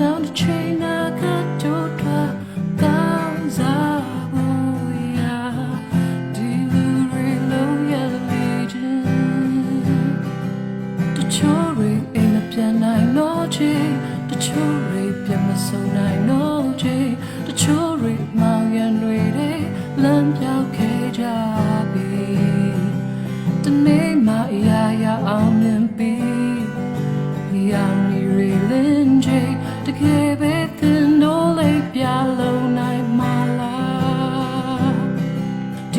နောက်တစ်ချိန်ငါကတို့တော့ကောင်းစားဘူးရာဒီလူတွေလုံးရလေခြင်းတချို့တွေအိမ်မပြန်နိုင်တော့ချေတချို့တွေပြန်မဆုံနိုင်တော့ချေတချို့တွေမောင်ရံတွေလမ်းပြောက်ခဲ့ကြပြီတနေ့မှအရာရာ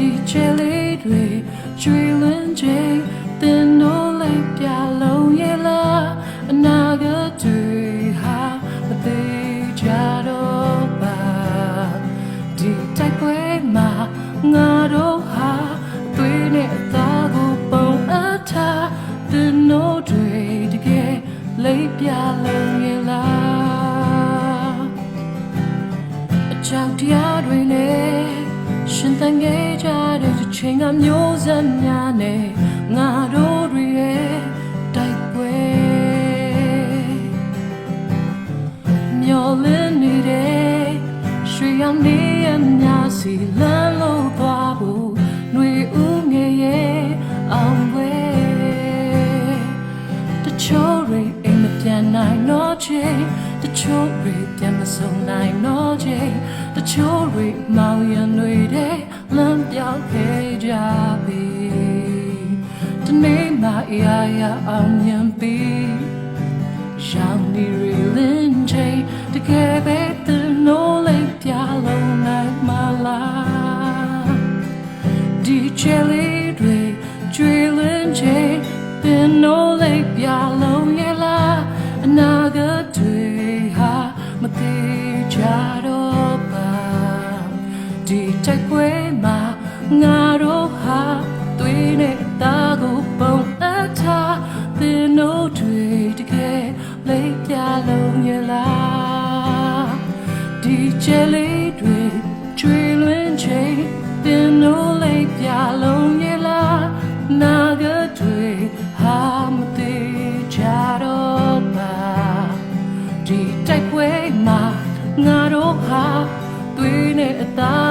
ဒီချေလေးတွေကျွေလွန်ချိန်တင်တော့လိုက်ပြလုံးရဲ့လားအနာဂတ်တွေဟာမသေးကြတော့ပါဒီတိုက်ပွဲမှာငါတို့ဟာအသွေးနဲ့အသားကိုပုံအပ်ထားတင်တော့တွေတကယ်လိုက်ပြလုံးရဲ့လားအကြောက်တရားတွေနဲ့ ရှင်သန်ခဲ့ကြတဲ့ဒီချိန်ကမျိုးဆက်များနဲ့ငါတို့တွေရဲ့တိုက်ပွဲမျောလင်းနေတဲ့ရွှေရောင်နေရမြစီလမ်းလို့သွားဖို့ຫນွေဦးငယ်ရဲ့အောင်ပွဲတချို့တွေအိမ်မ ပြန်နိုင်တော့ချိန်တချို့တွေပြန်မဆုံနိုင်တော့ချိန်တချို့တွေမောင်ရံတွေတဲ့လမ်းပြောင်းခဲ့ကြပြီတနေ့မှအရာရာအောင်မြင်ပြီရောင်နေရီလင်းချေတကယ်ပဲသူနိုးလေးပြလုံးနိုင်မလားဒီချယ်လေးတွေကျွေလင်းချေတင်နိုးလေးပြလုံးရဲ့ ဒီတိုက်ပွဲမှာငါတို့ဟာသွေးနဲ့အသားကိုပုံအပ်ထားသင်တို့တွေတကယ်လေးပြလုံးရဲ့လားဒီချယ်လေးတွေကျွေလွင်ချိန်သင်တို့လေးပြလုံးရဲ့လားနာဂတ်တွေဟာမသေးကြတော့ပါဒီတိုက်ပွဲမှာငါတို့ဟာသွေးနဲ့အသား